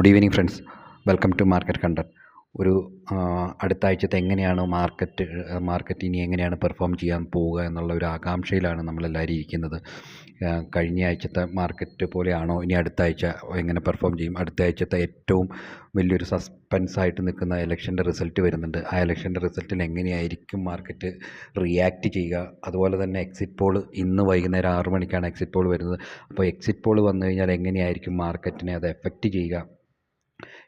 Good evening friends welcome to market counter ഒരു അടുത്ത ആഴ്ചത്തെ എങ്ങനെയാണ് മാർക്കറ്റ് മാർക്കറ്റ് ഇനി എങ്ങനെയാണ് പെർഫോം ചെയ്യാൻ പോവുക എന്നുള്ള ഒരു ആകാംക്ഷയിലാണ് നമ്മളെല്ലാവരും ഇരിക്കുന്നത്. കഴിഞ്ഞ ആഴ്ചത്തെ മാർക്കറ്റ് പോലെയാണോ ഇനി അടുത്ത ആഴ്ച എങ്ങനെ പെർഫോം ചെയ്യും? അടുത്ത ആഴ്ചത്തെ ഏറ്റവും വലിയൊരു സസ്പെൻസ് ആയിട്ട് നിൽക്കുന്ന ഇലക്ഷന്റെ റിസൾട്ട് വരുന്നുണ്ട്. ആ ഇലക്ഷന്റെ റിസൾട്ടിൽ എങ്ങനെയായിരിക്കും മാർക്കറ്റ് റിയാക്റ്റ് ചെയ്യുക? അതുപോലെ തന്നെ എക്സിറ്റ് പോൾ ഇന്ന് വൈകുന്നേരം ആറ് മണിക്കാണ് എക്സിറ്റ് പോൾ വരുന്നത്. അപ്പോൾ എക്സിറ്റ് പോൾ വന്നു കഴിഞ്ഞാൽ എങ്ങനെയായിരിക്കും മാർക്കറ്റിനെ അത് എഫക്റ്റ് ചെയ്യുക?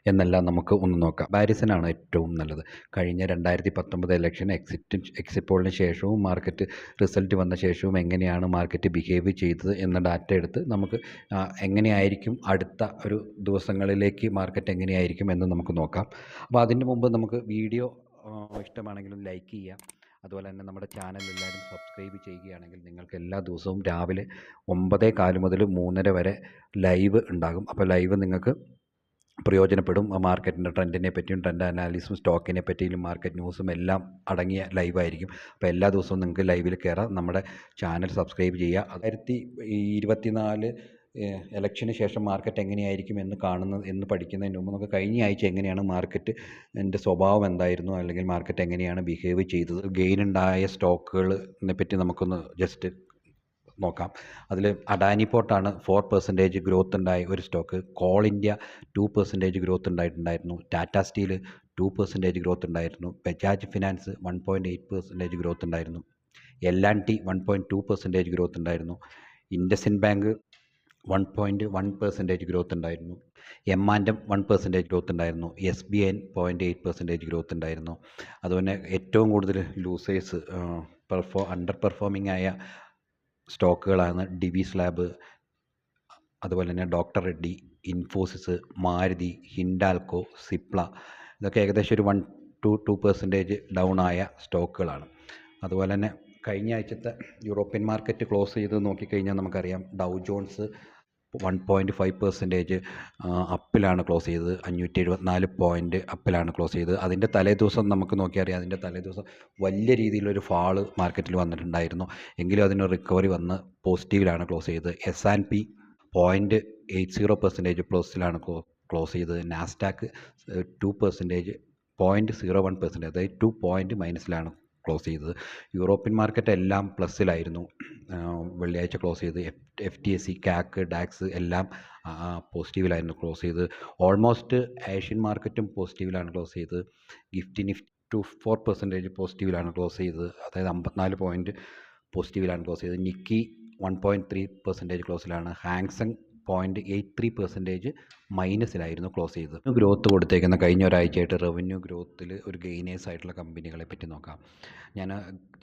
എന്നെല്ലാം നമുക്ക് ഒന്ന് നോക്കാം. ബാരിസനാണ് ഏറ്റവും നല്ലത്. കഴിഞ്ഞ രണ്ടായിരത്തി പത്തൊമ്പത് ഇലക്ഷൻ എക്സിറ്റ് എക്സിറ്റ് പോളിന് ശേഷവും മാർക്കറ്റ് റിസൾട്ട് വന്ന ശേഷവും എങ്ങനെയാണ് മാർക്കറ്റ് ബിഹേവ് ചെയ്തത് എന്ന ഡാറ്റ എടുത്ത് നമുക്ക് എങ്ങനെയായിരിക്കും അടുത്ത ഒരു ദിവസങ്ങളിലേക്ക് മാർക്കറ്റ് എങ്ങനെയായിരിക്കും എന്ന് നമുക്ക് നോക്കാം. അപ്പോൾ അതിന് മുമ്പ് നമുക്ക് വീഡിയോ ഇഷ്ടമാണെങ്കിലും ലൈക്ക് ചെയ്യാം. അതുപോലെ തന്നെ നമ്മുടെ ചാനൽ എല്ലാവരും സബ്സ്ക്രൈബ് ചെയ്യുകയാണെങ്കിൽ നിങ്ങൾക്ക് എല്ലാ ദിവസവും രാവിലെ ഒമ്പതേ കാൽ മുതൽ മൂന്നര വരെ ലൈവ് ഉണ്ടാകും. അപ്പോൾ ലൈവ് നിങ്ങൾക്ക് പ്രയോജനപ്പെടും. മാർക്കറ്റിന്റെ ട്രെൻഡിനെ പറ്റിയും ട്രെൻഡ് അനാലിസും സ്റ്റോക്കിനെ പറ്റിയും മാർക്കറ്റ് ന്യൂസും എല്ലാം അടങ്ങിയ ലൈവായിരിക്കും അപ്പോൾ എല്ലാ ദിവസവും നിങ്ങൾക്ക് ലൈവിൽ കയറാം. നമ്മുടെ ചാനൽ സബ്സ്ക്രൈബ് ചെയ്യുക. അതായിരത്തി ഇരുപത്തിനാല് ഇലക്ഷന് ശേഷം മാർക്കറ്റ് എങ്ങനെയായിരിക്കും എന്ന് കാണുന്നത് എന്ന് പഠിക്കുന്നതിന് മുമ്പ് നമുക്ക് കഴിഞ്ഞ ആഴ്ച എങ്ങനെയാണ് മാർക്കറ്റ് എന്റെ സ്വഭാവം എന്തായിരുന്നു? അല്ലെങ്കിൽ മാർക്കറ്റ് എങ്ങനെയാണ് ബിഹേവ് ചെയ്തത്? ഗെയിൻ ഉണ്ടായ സ്റ്റോക്കുകളെ പറ്റി നമുക്കൊന്ന് ജസ്റ്റ് നോക്കാം. അതിൽ അഡാനി പോർട്ടാണ് ഫോർ പെർസെന്റേജ് ഗ്രോത്ത് ഉണ്ടായ ഒരു stock coal India two percentage growth ഉണ്ടായിട്ടുണ്ടായിരുന്നു. Tata steel two percentage growth ഉണ്ടായിരുന്നു. Bajaj finance one point eight percentage growth ഉണ്ടായിരുന്നു. L and T one point two percentage growth ഉണ്ടായിരുന്നു. IndusInd bank one point one percentage growth ഉണ്ടായിരുന്നു. M and M one percentage growth ഉണ്ടായിരുന്നു. S B N point eight percentage growth ഉണ്ടായിരുന്നു. അതുപോലെ ഏറ്റവും കൂടുതൽ losers പെർഫോ under performing ആയ സ്റ്റോക്കുകളാണ് ഡിവിസ് സ്ലാബ് അതുപോലെ തന്നെ ഡോക്ടർ റെഡ്ഡി ഇൻഫോസിസ് മാരുതി ഹിൻഡാൽക്കോ സിപ്ല ഇതൊക്കെ ഏകദേശം ഒരു one two two percentage down ആയ സ്റ്റോക്കുകളാണ്. അതുപോലെ തന്നെ കഴിഞ്ഞ ആഴ്ചത്തെ യൂറോപ്യൻ മാർക്കറ്റ് ക്ലോസ് ചെയ്ത് നോക്കിക്കഴിഞ്ഞാൽ നമുക്കറിയാം Dow Jones one point five percentage അപ്പിലാണ് close ചെയ്തത്. അഞ്ഞൂറ്റി എഴുപത്തിനാല് പോയിന്റ് അപ്പിലാണ് ക്ലോസ് ചെയ്തത്. അതിന്റെ തലേ ദിവസം നമുക്ക് നോക്കിയാൽ അറിയാം അതിന്റെ തലേ ദിവസം വലിയ രീതിയിലൊരു ഫാൾ മാർക്കറ്റിൽ വന്നിട്ടുണ്ടായിരുന്നു. എങ്കിലും അതിന് റിക്കവറി വന്ന് പോസിറ്റീവിലാണ് ക്ലോസ് ചെയ്തത്. S and P point eight zero percentage പ്ലസിലാണ് close ചെയ്തത്. Nasdaq two percentage point zero one percentage അതായത് ടു പോയിന്റ് മൈനസിലാണ് ക്ലോസ് ചെയ്തത്. യൂറോപ്യൻ മാർക്കറ്റ് എല്ലാം പ്ലസ്സിലായിരുന്നു. വെള്ളിയാഴ്ച ക്ലോസ് ചെയ്ത്. F T S C CAC DAX എല്ലാം പോസിറ്റീവിലായിരുന്നു ക്ലോസ് ചെയ്ത്. ഓൾമോസ്റ്റ് ഏഷ്യൻ മാർക്കറ്റും പോസിറ്റീവിലാണ് ക്ലോസ് ചെയ്തത് gift nifty two four percentage പോസിറ്റീവിലാണ് close ചെയ്തത് അതായത് അമ്പത്തിനാല് പോയിന്റ് പോസിറ്റീവിലാണ് ക്ലോസ് ചെയ്തത് Nikkei one point three percentage ക്ലോസിലാണ് Hang Seng point eight three percentage മൈനസിലായിരുന്നു close ചെയ്തത്. ഗ്രോത്ത് കൊടുത്തേക്കുന്ന കഴിഞ്ഞ ഒരാഴ്ചയായിട്ട് റവന്യൂ ഗ്രോത്തിൽ ഒരു ഗെയിനേഴ്സ് ആയിട്ടുള്ള കമ്പനികളെ പറ്റി നോക്കാം. ഞാൻ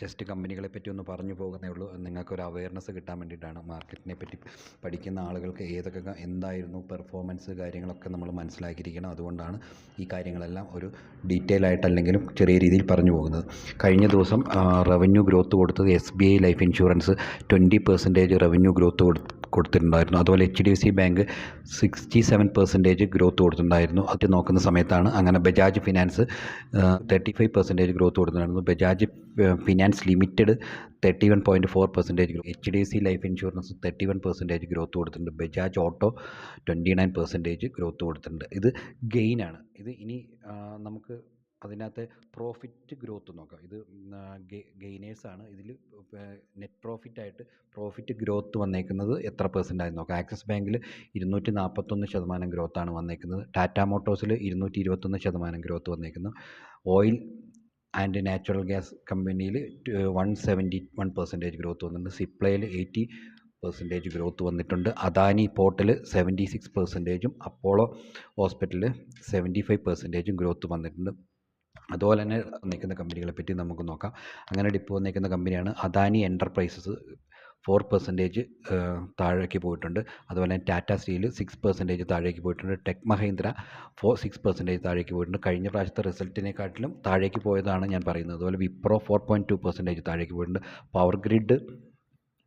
ജസ്റ്റ് കമ്പനികളെ പറ്റി ഒന്ന് പറഞ്ഞു പോകുന്നേ ഉള്ളൂ. നിങ്ങൾക്ക് ഒരു അവയർനെസ് കിട്ടാൻ വേണ്ടിയിട്ടാണ് മാർക്കറ്റിനെ പറ്റി പഠിക്കുന്ന ആളുകൾക്ക് ഏതൊക്കെ എന്തായിരുന്നു പെർഫോമൻസ് കാര്യങ്ങളൊക്കെ നമ്മൾ മനസ്സിലാക്കിയിരിക്കണം. അതുകൊണ്ടാണ് ഈ കാര്യങ്ങളെല്ലാം ഒരു ഡീറ്റെയിൽ ആയിട്ടല്ലെങ്കിലും ചെറിയ രീതിയിൽ പറഞ്ഞു പോകുന്നത്. കഴിഞ്ഞ ദിവസം റവന്യൂ ഗ്രോത്ത് കൊടുത്തത് S B I life insurance twenty percentage revenue growth കൊടു കൊടുത്തിട്ടുണ്ടായിരുന്നു. അതുപോലെ H D F C bank sixty seven percentage growth കൊടുത്തിട്ടുണ്ടായിരുന്നു. അത് നോക്കുന്ന സമയത്താണ് അങ്ങനെ Bajaj finance thirty five percentage growth കൊടുത്തിട്ടുണ്ടായിരുന്നു. Bajaj finance limited thirty one point four percentage H D F C life insurance thirty one percentage growth കൊടുത്തിട്ടുണ്ട്. Bajaj auto twenty nine percentage growth കൊടുത്തിട്ടുണ്ട്. ഇത് ഗെയിനാണ് ഇത് ഇനി നമുക്ക് അതിനകത്ത് പ്രോഫിറ്റ് ഗ്രോത്ത് നോക്കാം. ഇത് ഗെയിനേഴ്സാണ് ഇതിൽ നെറ്റ് പ്രോഫിറ്റായിട്ട് പ്രോഫിറ്റ് ഗ്രോത്ത് വന്നേക്കുന്നത് എത്ര പെർസെന്റ് നോക്കാം. ആക്സിസ് ബാങ്കിൽ ഇരുന്നൂറ്റി നാൽപ്പത്തൊന്ന് ശതമാനം ഗ്രോത്താണ് വന്നേക്കുന്നത്. ടാറ്റ മോട്ടോഴ്സിൽ ഇരുന്നൂറ്റി ഇരുപത്തൊന്ന് ശതമാനം ഗ്രോത്ത് വന്നേക്കുന്നു. ഓയിൽ ആൻഡ് നാച്ചുറൽ ഗ്യാസ് കമ്പനിയിൽ one seventy one percentage growth വന്നിട്ടുണ്ട്. സിപ്ലയിൽ എയ്റ്റി പെർസെന്റേജ് ഗ്രോത്ത് വന്നിട്ടുണ്ട്. അദാനി പോർട്ടിൽ സെവന്റി സിക്സ് പെർസെന്റേജും അപ്പോളോ ഹോസ്പിറ്റലിൽ സെവന്റി ഫൈവ് പെർസെന്റേജും ഗ്രോത്ത് വന്നിട്ടുണ്ട്. അതുപോലെ തന്നെ നിൽക്കുന്ന കമ്പനികളെ പറ്റി നമുക്ക് നോക്കാം. അങ്ങനെ ഡിപ്പോ നിൽക്കുന്ന കമ്പനിയാണ് അദാനി എന്റർപ്രൈസസ് ഫോർ പെർസെന്റേജ് താഴേക്ക് പോയിട്ടുണ്ട്. അതുപോലെ തന്നെ ടാറ്റ സ്റ്റീൽ സിക്സ് പെർസെന്റേജ് താഴേക്ക് പോയിട്ടുണ്ട്. Tech Mahindra four six percentage താഴേക്ക് പോയിട്ടുണ്ട്. കഴിഞ്ഞ പ്രാവശ്യത്തെ റിസൾട്ടിനെക്കാട്ടിലും താഴേക്ക് പോയതാണ് ഞാൻ പറയുന്നത്. അതുപോലെ Wipro four point two percentage താഴേക്ക് പോയിട്ടുണ്ട്. പവർ ഗ്രിഡ്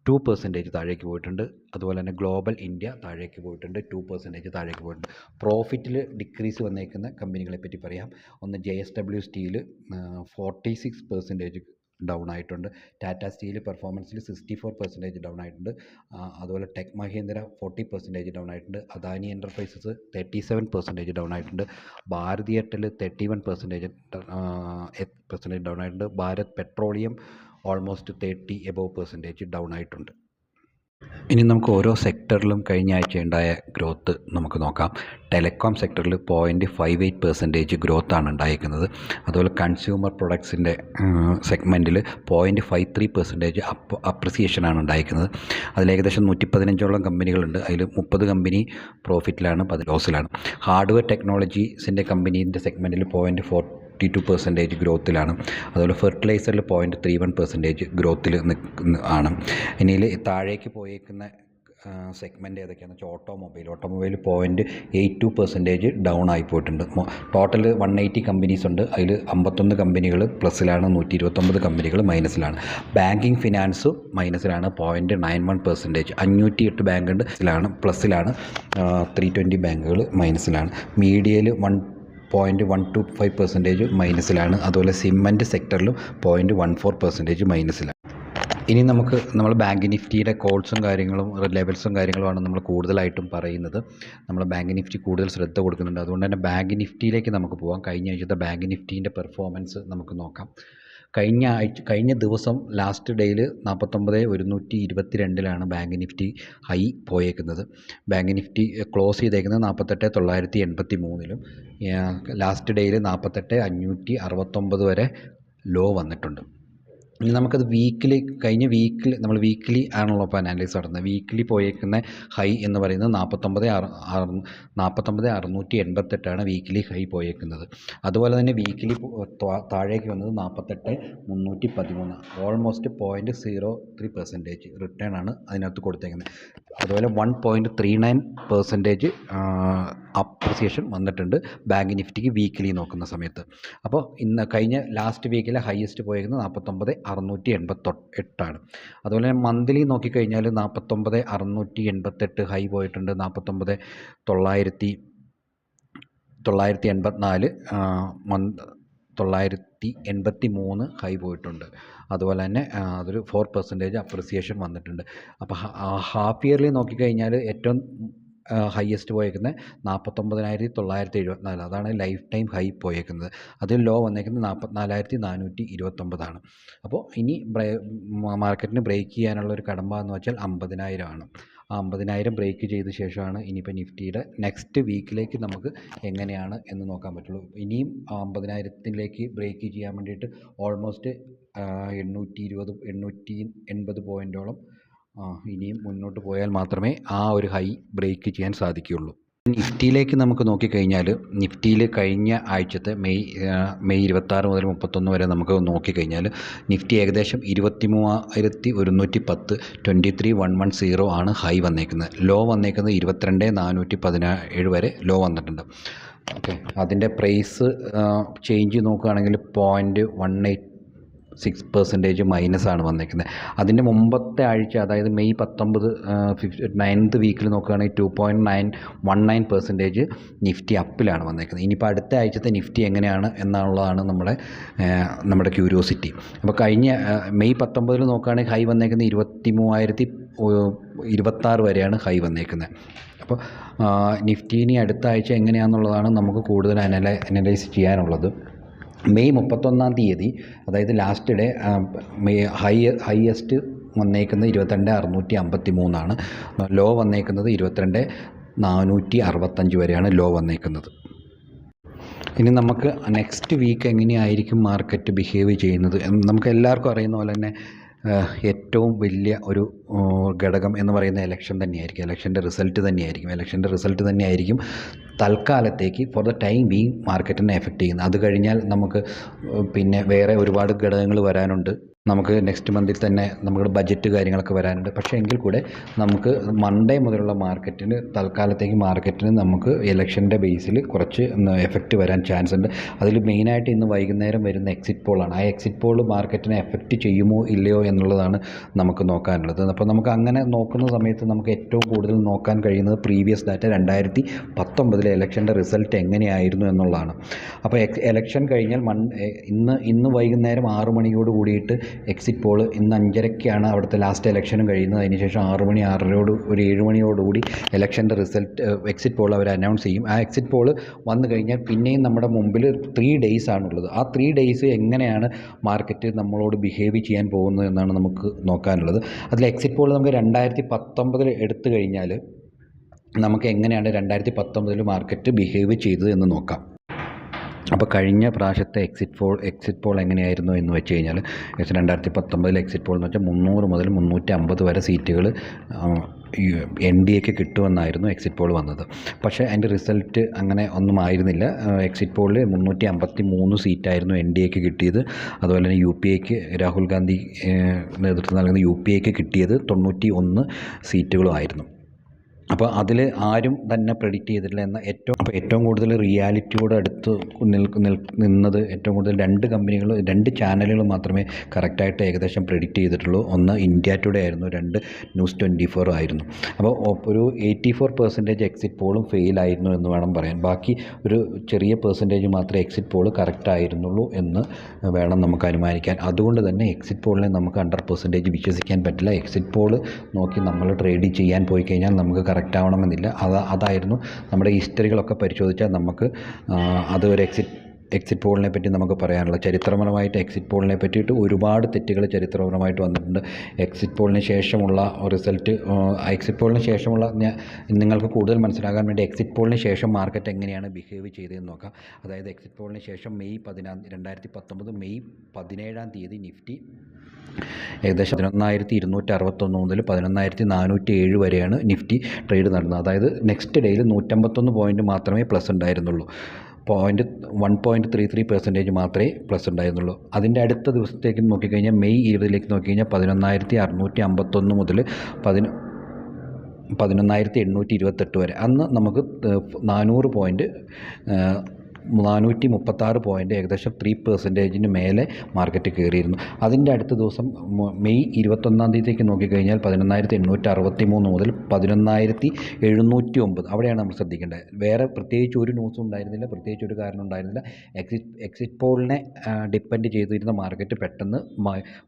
ടു പെർസെന്റേജ് താഴേക്ക് പോയിട്ടുണ്ട്. അതുപോലെ തന്നെ ഗ്ലോബൽ ഇന്ത്യ താഴേക്ക് പോയിട്ടുണ്ട്. ടു പെർസെന്റേജ് താഴേക്ക് പോയിട്ടുണ്ട്. പ്രോഫിറ്റിൽ ഡിക്രീസ് വന്നേക്കുന്ന കമ്പനികളെ പറ്റി പറയാം. ഒന്ന് J S W steel forty six percentage down ആയിട്ടുണ്ട്. ടാറ്റ സ്റ്റീൽ പെർഫോമൻസിൽ സിക്സ്റ്റി ഫോർ പെർസെന്റേജ് ഡൗൺ ആയിട്ടുണ്ട്. അതുപോലെ tech Mahindra forty percentage down ആയിട്ടുണ്ട്. Adani enterprises thirty seven percentage down ആയിട്ടുണ്ട്. Bharti Airtel thirty one percentage percentage down ആയിട്ടുണ്ട്. Bharat petroleum almost thirty above percentage down ആയിട്ടുണ്ട്. ഇനി നമുക്ക് ഓരോ സെക്ടറിലും കഴിഞ്ഞ ആഴ്ച ഉണ്ടായ ഗ്രോത്ത് നമുക്ക് നോക്കാം. ടെലികോം സെക്ടറിൽ പോയിന്റ് ഫൈവ് എയ്റ്റ് പെർസെന്റേജ് ഗ്രോത്താണ് ഉണ്ടായിരിക്കുന്നത്. അതുപോലെ കൺസ്യൂമർ പ്രൊഡക്ട്സിന്റെ സെഗ്മെന്റിൽ point five three percentage up അപ്രിസിയേഷനാണ് ഉണ്ടായിരിക്കുന്നത്. അതിൽ ഏകദേശം നൂറ്റി പതിനഞ്ചോളം കമ്പനികളുണ്ട്. അതിൽ മുപ്പത് കമ്പനി പ്രോഫിറ്റിലാണ് പതി ലോസിലാണ് ഹാർഡ്വെയർ ടെക്നോളജീസിന്റെ കമ്പനീന്റെ സെഗ്മെന്റിൽ പോയിന്റ് ഫോർട്ടി ടു പെർസെന്റേജ് ഗ്രോത്തിലാണ് അതുപോലെ ഫെർട്ടിലൈസറിൽ പോയിന്റ് ത്രീ വൺ പെർസെന്റേജ് ഗ്രോത്തിൽ ആണ്. ഇനിയിൽ താഴേക്ക് പോയേക്കുന്ന സെഗ്മെന്റ് ഏതൊക്കെയാണെന്ന് വെച്ചാൽ automobile automobile point eight two percentage down ആയി പോയിട്ടുണ്ട്. ടോട്ടൽ വൺ എയ്റ്റി കമ്പനീസ് ഉണ്ട്. അതിൽ അമ്പത്തൊന്ന് കമ്പനികൾ പ്ലസ്സിലാണ് നൂറ്റി ഇരുപത്തൊമ്പത് കമ്പനികൾ മൈനസിലാണ് ബാങ്കിങ് ഫിനാൻസ് മൈനസിലാണ് പോയിന്റ് നയൻ വൺ പെർസെന്റേജ് അഞ്ഞൂറ്റി എട്ട് ബാങ്ക് ഉണ്ട് ലാണ് പ്ലസ്സിലാണ് ത്രീ ട്വന്റി ബാങ്കുകൾ മൈനസിലാണ് മീഡിയയിൽ one point one two five percentage മൈനസിലാണ് അതുപോലെ സിമന്റ് സെക്ടറിലും പോയിന്റ് വൺ ഫോർ പെർസെന്റേജ് മൈനസിലാണ് ഇനി നമുക്ക് നമ്മൾ ബാങ്ക് നിഫ്റ്റിയുടെ കോൾസും കാര്യങ്ങളും ലെവൽസും കാര്യങ്ങളുമാണ് നമ്മൾ കൂടുതലായിട്ടും പറയുന്നത്. നമ്മൾ ബാങ്ക് നിഫ്റ്റി കൂടുതൽ ശ്രദ്ധ കൊടുക്കുന്നുണ്ട്. അതുകൊണ്ട് തന്നെ ബാങ്ക് നിഫ്റ്റിയിലേക്ക് നമുക്ക് പോകാം കഴിഞ്ഞ ആഴ്ചത്തെ ബാങ്ക് നിഫ്റ്റീന്റെ പെർഫോമൻസ് നമുക്ക് നോക്കാം. കഴിഞ്ഞ ആഴ്ച കഴിഞ്ഞ ദിവസം ലാസ്റ്റ് ഡേയിൽ നാൽപ്പത്തൊമ്പത് ഒരുന്നൂറ്റി ഇരുപത്തി രണ്ടിലാണ് ബാങ്ക് നിഫ്റ്റി ഹൈ പോയേക്കുന്നത്. ബാങ്ക് നിഫ്റ്റി ക്ലോസ് ചെയ്തേക്കുന്നത് നാൽപ്പത്തെട്ട് തൊള്ളായിരത്തി എൺപത്തി മൂന്നിലും ലാസ്റ്റ് ഡേയിൽ നാൽപ്പത്തെട്ട് അഞ്ഞൂറ്റി അറുപത്തൊമ്പത് വരെ ലോ വന്നിട്ടുണ്ട്. ഇനി നമുക്കത് വീക്കിലി കഴിഞ്ഞ വീക്കിൽ നമ്മൾ വീക്കിലി ആണല്ലോ ഇപ്പോൾ അനാലിസിസ് നടന്നത് വീക്കിലി പോയേക്കുന്ന ഹൈ എന്ന് പറയുന്നത് നാൽപ്പത്തൊമ്പത് അറു നാൽപ്പത്തൊമ്പത് അറുന്നൂറ്റി എൺപത്തെട്ടാണ് വീക്കിലി ഹൈ പോയേക്കുന്നത്. അതുപോലെ തന്നെ വീക്കിലി താഴേക്ക് വന്നത് നാൽപ്പത്തെട്ട് മുന്നൂറ്റി പതിമൂന്ന്. Almost point zero three percentage return ആണ് അതിനകത്ത് കൊടുത്തേക്കുന്നത്. അതുപോലെ one point three nine percentage appreciation വന്നിട്ടുണ്ട് ബാങ്ക് നിഫ്റ്റിക്ക് വീക്കിലി നോക്കുന്ന സമയത്ത്. അപ്പോൾ ഇന്ന് കഴിഞ്ഞ ലാസ്റ്റ് വീക്കിലെ ഹയസ്റ്റ് പോയേക്കുന്നത് നാൽപ്പത്തൊമ്പത് അറുന്നൂറ്റി എൺപത്തൊ എട്ടാണ്. അതുപോലെ തന്നെ മന്ത്ലി നോക്കിക്കഴിഞ്ഞാൽ നാൽപ്പത്തൊമ്പത് അറുന്നൂറ്റി എൺപത്തെട്ട് ഹൈ പോയിട്ടുണ്ട്. നാൽപ്പത്തൊമ്പത് തൊള്ളായിരത്തി തൊള്ളായിരത്തി എൺപത്തിനാല് മന്ത് തൊള്ളായിരത്തി എൺപത്തി മൂന്ന് ഹൈ പോയിട്ടുണ്ട്. അതുപോലെ തന്നെ അതൊരു ഫോർ പെർസെന്റേജ് അപ്രിസിയേഷൻ വന്നിട്ടുണ്ട്. അപ്പോൾ ഹാഫ് ഇയർലി നോക്കിക്കഴിഞ്ഞാൽ ഏറ്റവും ഹയസ്റ്റ് പോയേക്കുന്നത് നാൽപ്പത്തൊമ്പതിനായിരത്തി തൊള്ളായിരത്തി എഴുപത്തിനാല് അതാണ് ലൈഫ് ടൈം ഹൈ പോയേക്കുന്നത്. അതിൽ ലോ വന്നേക്കുന്നത് നാൽപ്പത്തിനാലായിരത്തി നാനൂറ്റി ഇരുപത്തൊമ്പതാണ് അപ്പോൾ ഇനി ബ്രേ മാർക്കറ്റിന് ബ്രേക്ക് ചെയ്യാനുള്ള ഒരു കടമ്പ എന്ന് വെച്ചാൽ അമ്പതിനായിരമാണ്. ആ അമ്പതിനായിരം ബ്രേക്ക് ചെയ്ത ശേഷമാണ് ഇനിയിപ്പോൾ നിഫ്റ്റിയുടെ നെക്സ്റ്റ് വീക്കിലേക്ക് നമുക്ക് എങ്ങനെയാണ് എന്ന് നോക്കാൻ പറ്റുള്ളൂ. ഇനിയും അമ്പതിനായിരത്തിലേക്ക് ബ്രേക്ക് ചെയ്യാൻ വേണ്ടിയിട്ട് ഓൾമോസ്റ്റ് എണ്ണൂറ്റി ഇരുപത് എണ്ണൂറ്റി എൺപത് പോയിന്റോളം ഇനിയും മുന്നോട്ട് പോയാൽ മാത്രമേ ആ ഒരു ഹൈ ബ്രേക്ക് ചെയ്യാൻ സാധിക്കുകയുള്ളൂ. നിഫ്റ്റിയിലേക്ക് നമുക്ക് നോക്കിക്കഴിഞ്ഞാൽ നിഫ്റ്റിയിൽ കഴിഞ്ഞ ആഴ്ചത്തെ മെയ് മെയ് ഇരുപത്താറ് മുതൽ മുപ്പത്തൊന്ന് വരെ നമുക്ക് നോക്കിക്കഴിഞ്ഞാൽ നിഫ്റ്റി ഏകദേശം ഇരുപത്തി മൂവായിരത്തി ഒരുന്നൂറ്റി പത്ത് twenty three one one zero ആണ് ഹൈ വന്നേക്കുന്നത്. ലോ വന്നേക്കുന്നത് ഇരുപത്തിരണ്ട് നാനൂറ്റി പതിനേഴ് വരെ ലോ വന്നിട്ടുണ്ട്. ഓക്കെ അതിന്റെ പ്രൈസ് ചേഞ്ച് നോക്കുകയാണെങ്കിൽ point one eight six percentage minus ആണ് വന്നേക്കുന്നത്. അതിന്റെ മുമ്പത്തെ ആഴ്ച അതായത് മെയ് പത്തൊമ്പത് ഫിഫ് നയൻത്ത് വീക്കിൽ നോക്കുകയാണെങ്കിൽ two point nine one nine percentage Nifty അപ്പിലാണ് വന്നേക്കുന്നത്. ഇനിയിപ്പോൾ അടുത്ത ആഴ്ചത്തെ നിഫ്റ്റി എങ്ങനെയാണ് എന്നുള്ളതാണ് നമ്മുടെ നമ്മുടെ ക്യൂരിയോസിറ്റി അപ്പോൾ കഴിഞ്ഞ മെയ് പത്തൊമ്പതിൽ നോക്കുകയാണെങ്കിൽ ഹൈ വന്നേക്കുന്നത് ഇരുപത്തി മൂവായിരത്തി ഇരുപത്താറ് വരെയാണ് ഹൈ വന്നേക്കുന്നത്. അപ്പോൾ നിഫ്റ്റി ഇനി അടുത്ത ആഴ്ച എങ്ങനെയാണെന്നുള്ളതാണ് നമുക്ക് കൂടുതൽ അനലൈ അനലൈസ് ചെയ്യാനുള്ളത്. മെയ് മുപ്പത്തൊന്നാം തീയതി അതായത് last day May high highest വന്നേക്കുന്നത് ഇരുപത്തിരണ്ട് അറുന്നൂറ്റി അമ്പത്തി മൂന്നാണ് ലോ വന്നേക്കുന്നത് ഇരുപത്തിരണ്ട് നാനൂറ്റി അറുപത്തഞ്ച് വരെയാണ് ലോ വന്നേക്കുന്നത്. ഇനി നമുക്ക് നെക്സ്റ്റ് വീക്ക് എങ്ങനെയായിരിക്കും മാർക്കറ്റ് ബിഹേവ് ചെയ്യുന്നത്? നമുക്ക് എല്ലാവർക്കും അറിയുന്ന പോലെ തന്നെ ഏറ്റവും വലിയ ഒരു ഘടകം എന്ന് പറയുന്ന ഇലക്ഷൻ തന്നെയായിരിക്കും. ഇലക്ഷന്റെ റിസൾട്ട് തന്നെയായിരിക്കും. ഇലക്ഷന്റെ റിസൾട്ട് തന്നെയായിരിക്കും. തൽക്കാലത്തേക്ക് ഫോർ ദ ടൈം ബീങ് മാർക്കറ്റിനെ എഫക്റ്റ് ചെയ്യുന്നത് അത് കഴിഞ്ഞാൽ നമുക്ക് പിന്നെ വേറെ ഒരുപാട് ഘടകങ്ങൾ വരാനുണ്ട്. നമുക്ക് നെക്സ്റ്റ് മന്തിൽ തന്നെ നമ്മുടെ ബജറ്റ് കാര്യങ്ങളൊക്കെ വരാനുണ്ട്. പക്ഷേ എങ്കിൽ കൂടെ നമുക്ക് മൺഡേ മുതലുള്ള മാർക്കറ്റിന് തൽക്കാലത്തേക്ക് മാർക്കറ്റിന് നമുക്ക് ഇലക്ഷന്റെ ബേസിൽ കുറച്ച് എഫക്റ്റ് വരാൻ ചാൻസ് ഉണ്ട്. അതിൽ മെയിനായിട്ട് ഇന്ന് വൈകുന്നേരം വരുന്ന എക്സിറ്റ് പോളാണ് ആ എക്സിറ്റ് പോൾ മാർക്കറ്റിനെ എഫക്റ്റ് ചെയ്യുമോ ഇല്ലയോ എന്നുള്ളതാണ് നമുക്ക് നോക്കാനുള്ളത്. അപ്പോൾ നമുക്ക് അങ്ങനെ നോക്കുന്ന സമയത്ത് നമുക്ക് ഏറ്റവും കൂടുതൽ നോക്കാൻ കഴിയുന്നത് പ്രീവിയസ് ഡാറ്റ രണ്ടായിരത്തി പത്തൊമ്പതിലെ ഇലക്ഷന്റെ റിസൾട്ട് എങ്ങനെയായിരുന്നു എന്നുള്ളതാണ്. അപ്പോൾ എക്സ് ഇലക്ഷൻ കഴിഞ്ഞാൽ മൺ ഇന്ന് ഇന്ന് വൈകുന്നേരം ആറ് മണിയോട് കൂടിയിട്ട് എക്സിറ്റ് പോൾ ഇന്ന് അഞ്ചരയ്ക്കാണ് അവിടുത്തെ ലാസ്റ്റ് ഇലക്ഷനും കഴിയുന്നത്. അതിനുശേഷം ആറ് മണി ആറരയോട് ഒരു ഏഴ് മണിയോടുകൂടി ഇലക്ഷന്റെ റിസൾട്ട് എക്സിറ്റ് പോൾ അവർ അനൗൺസ് ചെയ്യും. ആ എക്സിറ്റ് പോൾ വന്നു കഴിഞ്ഞാൽ പിന്നെയും നമ്മുടെ മുമ്പിൽ ത്രീ ഡേയ്സ് ആണുള്ളത്. ആ ത്രീ ഡേയ്സ് എങ്ങനെയാണ് മാർക്കറ്റ് നമ്മളോട് ബിഹേവ് ചെയ്യാൻ പോകുന്നത് എന്നാണ് നമുക്ക് നോക്കാനുള്ളത്. അതിൽ എക്സിറ്റ് പോൾ നമുക്ക് രണ്ടായിരത്തി പത്തൊമ്പതിൽ എടുത്തു കഴിഞ്ഞാൽ നമുക്ക് എങ്ങനെയാണ് രണ്ടായിരത്തി പത്തൊമ്പതിൽ മാർക്കറ്റ് ബിഹേവ് ചെയ്തത് എന്ന് നോക്കാം. അപ്പോൾ കഴിഞ്ഞ പ്രാവശ്യത്തെ എക്സിറ്റ് പോൾ എക്സിറ്റ് പോൾ എങ്ങനെയായിരുന്നു എന്ന് വെച്ച് കഴിഞ്ഞാൽ രണ്ടായിരത്തി പത്തൊമ്പതിൽ എക്സിറ്റ് പോൾ എന്ന് വെച്ചാൽ മുന്നൂറ് മുതൽ മുന്നൂറ്റി അമ്പത് വരെ സീറ്റുകൾ എൻ ഡി എക്ക് കിട്ടുമെന്നായിരുന്നു എക്സിറ്റ് പോൾ വന്നത്. പക്ഷേ അതിന്റെ റിസൾട്ട് അങ്ങനെ ഒന്നും ആയിരുന്നില്ല. എക്സിറ്റ് പോളിൽ മുന്നൂറ്റി അമ്പത്തി മൂന്ന് സീറ്റായിരുന്നു എൻ ഡി എക്ക് കിട്ടിയത്. അതുപോലെ തന്നെ യു പി എക്ക് രാഹുൽ ഗാന്ധി നേതൃത്വം നൽകുന്ന യു പി എക്ക് കിട്ടിയത് തൊണ്ണൂറ്റി ഒന്ന് സീറ്റുകളുമായിരുന്നു അപ്പോൾ അതിൽ ആരും തന്നെ പ്രെഡിക്റ്റ് ചെയ്തിട്ടില്ല എന്ന ഏറ്റവും ഏറ്റവും കൂടുതൽ റിയാലിറ്റിയോട് അടുത്ത് നിന്നത് ഏറ്റവും കൂടുതൽ രണ്ട് കമ്പനികൾ രണ്ട് ചാനലുകൾ മാത്രമേ കറക്റ്റായിട്ട് ഏകദേശം പ്രെഡിക്റ്റ് ചെയ്തിട്ടുള്ളൂ. ഒന്ന് ഇന്ത്യ ടുഡേ ആയിരുന്നു രണ്ട് ന്യൂസ് ട്വന്റി ഫോർ ആയിരുന്നു. അപ്പോൾ ഒരു എയ്റ്റി ഫോർ പെർസെന്റേജ് എക്സിറ്റ് പോളും ഫെയിൽ ആയിരുന്നു എന്ന് വേണം പറയാൻ. ബാക്കി ഒരു ചെറിയ പെർസെന്റേജ് മാത്രമേ എക്സിറ്റ് പോൾ കറക്റ്റ് ആയിരുന്നുള്ളൂ എന്ന് വേണം നമുക്ക് അനുമാനിക്കാൻ. അതുകൊണ്ട് തന്നെ എക്സിറ്റ് പോളിനെ നമുക്ക് ഹൺഡ്രഡ് പെർസെന്റേജ് വിശ്വസിക്കാൻ പറ്റില്ല. എക്സിറ്റ് പോൾ നോക്കി നമ്മൾ ട്രേഡ് ചെയ്യാൻ പോയി കഴിഞ്ഞാൽ നമുക്ക് കറക്റ്റ് ആവണമെന്നില്ല. അത് അതായിരുന്നു നമ്മുടെ ഹിസ്റ്ററികളൊക്കെ പരിശോധിച്ചാൽ നമുക്ക് അത് ഒരു എക്സിറ്റ് എക്സിറ്റ് പോളിനെ പറ്റി നമുക്ക് പറയാനുള്ള ചരിത്രപരമായിട്ട് എക്സിറ്റ് പോളിനെ പറ്റിയിട്ട് ഒരുപാട് തെറ്റുകൾ ചരിത്രപരമായിട്ട് വന്നിട്ടുണ്ട്. എക്സിറ്റ് പോളിന് ശേഷമുള്ള റിസൾട്ട് എക്സിറ്റ് പോളിന് ശേഷമുള്ള നിങ്ങൾക്ക് കൂടുതൽ മനസ്സിലാകാൻ വേണ്ടി എക്സിറ്റ് പോളിന് ശേഷം മാർക്കറ്റ് എങ്ങനെയാണ് ബിഹേവ് ചെയ്തതെന്ന് നോക്കാം. അതായത് എക്സിറ്റ് പോളിന് ശേഷം മെയ് പതിനാ രണ്ടായിരത്തി പത്തൊമ്പത് മെയ് പതിനേഴാം തീയതി നിഫ്റ്റി ഏകദേശം പതിനൊന്നായിരത്തി ഇരുന്നൂറ്റി അറുപത്തൊന്ന് മുതൽ പതിനൊന്നായിരത്തി നാനൂറ്റി ഏഴ് വരെയാണ് നിഫ്റ്റി ട്രേഡ് നടന്നത്. അതായത് നെക്സ്റ്റ് ഡേയിൽ നൂറ്റമ്പത്തൊന്ന് പോയിന്റ് മാത്രമേ പ്ലസ് ഉണ്ടായിരുന്നുള്ളൂ. Point one point three three percentage മാത്രമേ പ്ലസ് ഉണ്ടായിരുന്നുള്ളൂ. അതിന്റെ അടുത്ത ദിവസത്തേക്ക് നോക്കിക്കഴിഞ്ഞാൽ മെയ് ഇരുപതിലേക്ക് നോക്കിക്കഴിഞ്ഞാൽ പതിനൊന്നായിരത്തി അറുന്നൂറ്റി അമ്പത്തൊന്ന് മുതൽ പതിന പതിനൊന്നായിരത്തി എണ്ണൂറ്റി ഇരുപത്തെട്ട് വരെ. അന്ന് നമുക്ക് നാനൂറ് പോയിന്റ് നാനൂറ്റി മുപ്പത്താറ് പോയിന്റ് ഏകദേശം ത്രീ പെർസെന്റേജിന് മേലെ മാർക്കറ്റ് കയറിയിരുന്നു. അതിന്റെ അടുത്ത ദിവസം മെയ് ഇരുപത്തൊന്നാം തീയതിക്ക് നോക്കിക്കഴിഞ്ഞാൽ പതിനൊന്നായിരത്തി എണ്ണൂറ്റി അറുപത്തി മൂന്ന് മുതൽ പതിനൊന്നായിരത്തി എഴുന്നൂറ്റി ഒമ്പത് അവിടെയാണ് നമ്മൾ ശ്രദ്ധിക്കേണ്ടത്. വേറെ പ്രത്യേകിച്ച് ഒരു ന്യൂസും ഉണ്ടായിരുന്നില്ല. പ്രത്യേകിച്ച് ഒരു കാരണം ഉണ്ടായിരുന്നില്ല. എക്സിറ്റ് എക്സിറ്റ് പോളിനെ ഡിപ്പെൻഡ് ചെയ്തിരുന്ന മാർക്കറ്റ് പെട്ടെന്ന്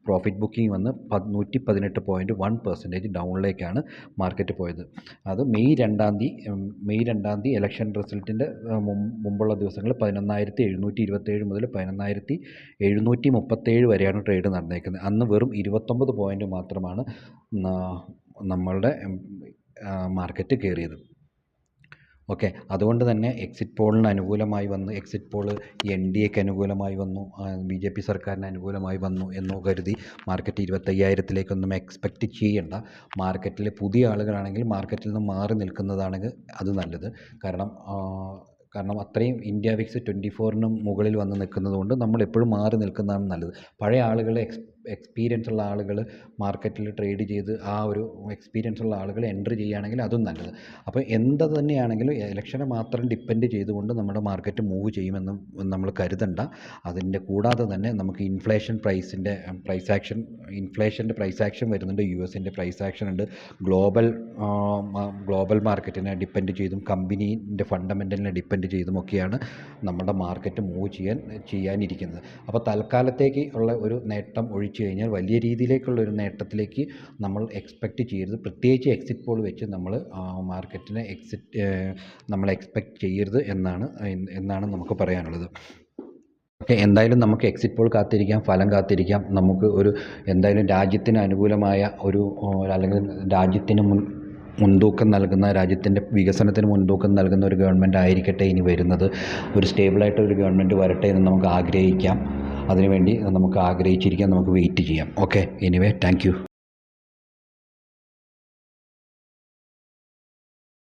പ്രോഫിറ്റ് ബുക്കിംഗ് വന്ന് നൂറ്റി പതിനെട്ട് പോയിന്റ് വൺ പെർസെന്റേജ് ഡൗണിലേക്കാണ് മാർക്കറ്റ് പോയത്. അത് മെയ് രണ്ടാം തീയതി മെയ് രണ്ടാം തീയതി ഇലക്ഷൻ റിസൾട്ടിന്റെ മുമ്പുള്ള ദിവസങ്ങളിൽ പതിനൊന്നായിരത്തി എഴുന്നൂറ്റി ഇരുപത്തേഴ് മുതൽ പതിനൊന്നായിരത്തി എഴുന്നൂറ്റി മുപ്പത്തേഴ് വരെയാണ് ട്രേഡ് നടന്നേക്കുന്നത്. അന്ന് വെറും ഇരുപത്തൊമ്പത് പോയിന്റ് മാത്രമാണ് നമ്മളുടെ മാർക്കറ്റ് കയറിയത്. ഓക്കെ അതുകൊണ്ട് തന്നെ എക്സിറ്റ് പോളിന് അനുകൂലമായി വന്നു. എക്സിറ്റ് പോൾ എൻ ഡി എക്ക് അനുകൂലമായി വന്നു. ബി ജെ പി സർക്കാരിന് അനുകൂലമായി വന്നു എന്ന് കരുതി മാർക്കറ്റ് ഇരുപത്തയ്യായിരത്തിലേക്കൊന്നും എക്സ്പെക്റ്റ് ചെയ്യേണ്ട. മാർക്കറ്റിലെ പുതിയ ആളുകളാണെങ്കിൽ മാർക്കറ്റിൽ നിന്ന് മാറി നിൽക്കുന്നതാണെങ്കിൽ അത് നല്ലത്. കാരണം കാരണം അത്രയും ഇന്ത്യ വിക്സ് ട്വന്റി ഫോറിനും മുകളിൽ വന്ന് നിൽക്കുന്നതുകൊണ്ട് നമ്മൾ എപ്പോഴും മാറി നിൽക്കുന്നതാണ് നല്ലത്. പഴയ ആളുകളെ എക്സ് എക്സ്പീരിയൻസ് ഉള്ള ആളുകൾ മാർക്കറ്റിൽ ട്രേഡ് ചെയ്ത് ആ ഒരു എക്സ്പീരിയൻസ് ഉള്ള ആളുകൾ എന്റർ ചെയ്യുകയാണെങ്കിൽ അതും നല്ലത്. അപ്പോൾ എന്ത് തന്നെയാണെങ്കിലും ഇലക്ഷനെ മാത്രം ഡിപ്പെൻഡ് ചെയ്തുകൊണ്ട് നമ്മുടെ മാർക്കറ്റ് മൂവ് ചെയ്യുമെന്ന് നമ്മൾ കരുതണ്ട. അതിന്റെ കൂടാതെ തന്നെ നമുക്ക് ഇൻഫ്ലേഷൻ പ്രൈസിന്റെ പ്രൈസ് ആക്ഷൻ ഇൻഫ്ലേഷന്റെ പ്രൈസ് ആക്ഷൻ വരുന്നുണ്ട്. യു എസിന്റെ പ്രൈസ് ആക്ഷൻ ഉണ്ട്. ഗ്ലോബൽ ഗ്ലോബൽ മാർക്കറ്റിനെ ഡിപ്പെൻഡ് ചെയ്തും കമ്പനീന്റെ ഫണ്ടമെന്റലിനെ ഡിപ്പെൻഡ് ചെയ്തും ഒക്കെയാണ് നമ്മുടെ മാർക്കറ്റ് മൂവ് ചെയ്യാൻ ചെയ്യാനിരിക്കുന്നത്. അപ്പോൾ തൽക്കാലത്തേക്ക് ഉള്ള ഒരു നേട്ടം ഒഴിച്ചു കഴിഞ്ഞാൽ വലിയ രീതിയിലേക്കുള്ള ഒരു നേട്ടത്തിലേക്ക് നമ്മൾ എക്സ്പെക്റ്റ് ചെയ്യരുത്. പ്രത്യേകിച്ച് എക്സിറ്റ് പോൾ വെച്ച് നമ്മൾ മാർക്കറ്റിനെ എക്സിറ്റ് നമ്മൾ എക്സ്പെക്റ്റ് ചെയ്യരുത് എന്നാണ് എന്നാണ് നമുക്ക് പറയാനുള്ളത്. എന്തായാലും നമുക്ക് എക്സിറ്റ് പോൾ കാത്തിരിക്കാം ഫലം കാത്തിരിക്കാം. നമുക്ക് ഒരു എന്തായാലും രാജ്യത്തിന് അനുകൂലമായ ഒരു അല്ലെങ്കിൽ രാജ്യത്തിന് മുൻ മുൻതൂക്കം നൽകുന്ന രാജ്യത്തിന്റെ വികസനത്തിന് മുൻതൂക്കം നൽകുന്ന ഒരു ഗവൺമെന്റ് ആയിരിക്കട്ടെ ഇനി വരുന്നത്. ഒരു സ്റ്റേബിളായിട്ട് ഒരു ഗവൺമെന്റ് വരട്ടെ എന്ന് നമുക്ക് ആഗ്രഹിക്കാം. അതിനുവേണ്ടി നമുക്ക് ആഗ്രഹിച്ചിരിക്കാം നമുക്ക് വെയിറ്റ് ചെയ്യാം. Okay anyway thank you